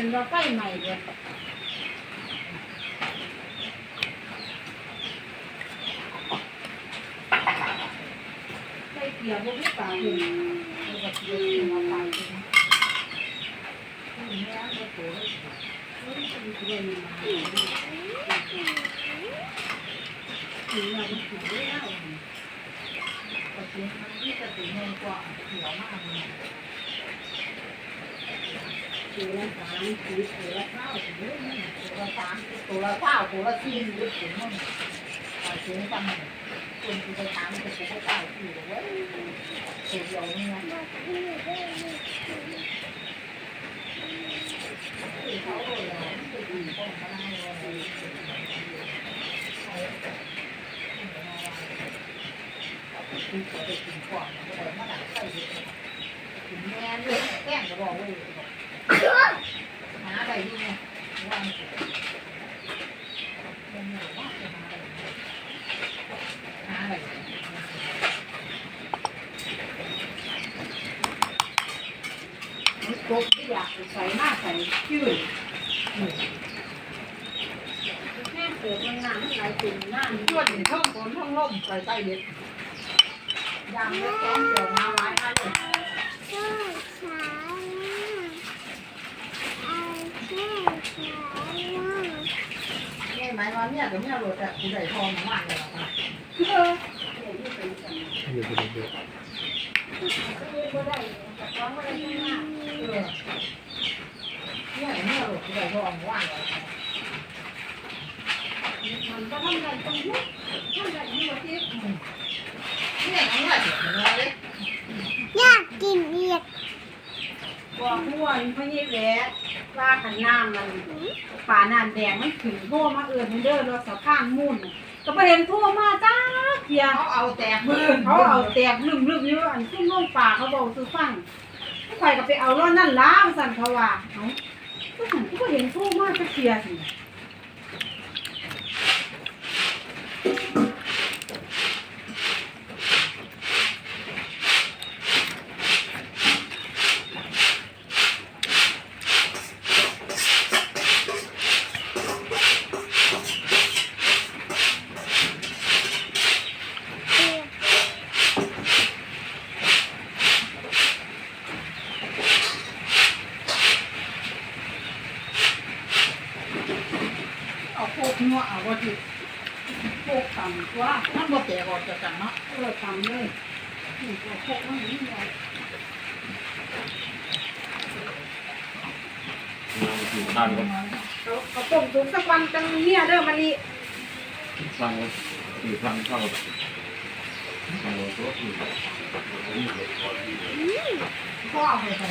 เป็นว่าไฟใหม่เลยใส่เกียร์พวกนี้ปลาเลยแล้วก็เกียร์กินมาปลาเลยนะนี่แม่ก็โตแล้วไม่ได้เป็นเรื่องมาถึงเราถึงแล้วก็เสียงมันที่จะถึงแรงกว่าเขียมากเลย ตัวละสามตัวละเก้าตัวละสามตัวละเก้าตัวละสี่ตัวละสี่มันเสียงจังเลยคนที่ไปถามจะไปเก่าอยู่เว้ยเสียเดียวนี่นะเขาเลยไปดูป้องกันอะไรคือเขาไปกินก่อนเขาบอกมาดักใส่กินแม่เลยแก้งก็บอกว่า มันมันเหนื่อยมากไรหาอะไรมันกบที่อยากใส่น้าใส่ชื่อแม่เกิดมันน้ำไหลตุ่มน้ำช่วยท่องฝนท่องลมใส่ใต้เด็ดยามแล้วแกงเกี่ยวมาไว้ให้เลยนี่ห มายว่าเนี่ยเดี๋ยวเนี่ยรถอะกูได้ทองมากเลยหรอกนะเออเดี๋ยวนี่เป็นกันเดี๋ยวเดี๋ยวเดี๋ยวก็ได้แต่ท้องไม่ได้ข้างหน้าเออเนี่ยเนี่ยรถกูได้ทองว่างเลยมันก็ทำได้ตรงนี้ทำได้ที่ว่าที่เนี่ยน้องว่าเด็กน้อยเลยอยากกินเอียดบอกม่วนพะยี่แหละ ว่าขันน้ำมันป่าน้ำแดงมันขึ้นโทั่วมาเอื่นเด้อรถสะพานมุ่นก็ไปเห็นทั่วมาจ้าเพียเขาเอาแตกมือเขาเอาแตกลืมลืมอยู่อันขึ้นลงป่าเขาบอกซื้อฟังผู้ใครก็ไปเอารถนั่นล้างสั่นเขาว่าเขาก็ฉันก็เห็นทั่วมาจะเพียสิ นัวเอาวัตถุโคกต่ำตัวมันบ่แตกออกจากกันเนาะเออต่ำเลยนี่ตัวกมันนี่ไงอยู่ทานก็เขาเขาต้มสุกสักวันจังเนี่ยเด้อมันนี่ฟังอยู่ทานเข้าฟังตัวอยู่พ่อเอาไปใส่